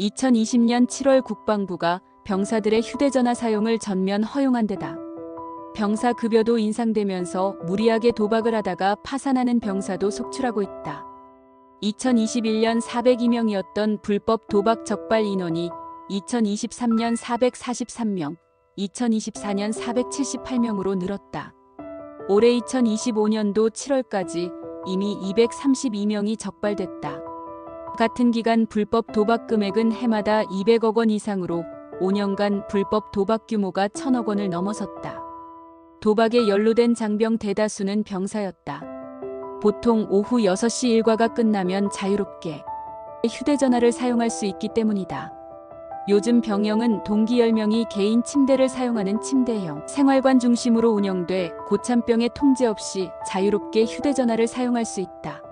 2020년 7월 국방부가 병사들의 휴대전화 사용을 전면 허용한 데다 병사 급여도 인상되면서 무리하게 도박을 하다가 파산하는 병사도 속출하고 있다. 2021년 402명이었던 불법 도박 적발 인원이 2023년 443명, 2024년 478명으로 늘었다. 올해 2025년도 7월까지 이미 232명이 적발됐다. 같은 기간 불법 도박 금액은 해마다 200억 원 이상으로 5년간 불법 도박 규모가 1000억 원을 넘어섰다. 도박에 연루된 장병 대다수는 병사였다. 보통 오후 6시 일과가 끝나면 자유롭게 휴대전화를 사용할 수 있기 때문이다. 요즘 병영은 동기 10명이 개인 침대를 사용하는 침대형 생활관 중심으로 운영돼 고참병의 통제 없이 자유롭게 휴대전화를 사용할 수 있다.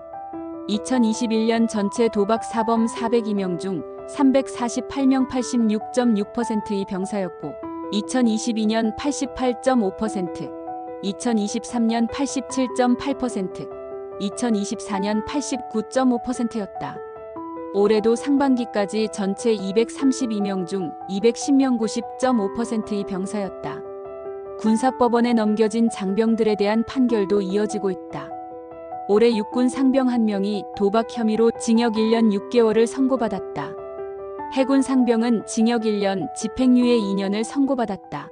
2021년 전체 도박 사범 402명 중 348명 86.6%의 병사였고 2022년 88.5%, 2023년 87.8%, 2024년 89.5%였다. 올해도 상반기까지 전체 232명 중 210명 90.5%의 병사였다. 군사법원에 넘겨진 장병들에 대한 판결도 이어지고 있다. 올해 육군 상병 1명이 도박 혐의로 징역 1년 6개월을 선고받았다. 해군 상병은 징역 1년, 집행유예 2년을 선고받았다.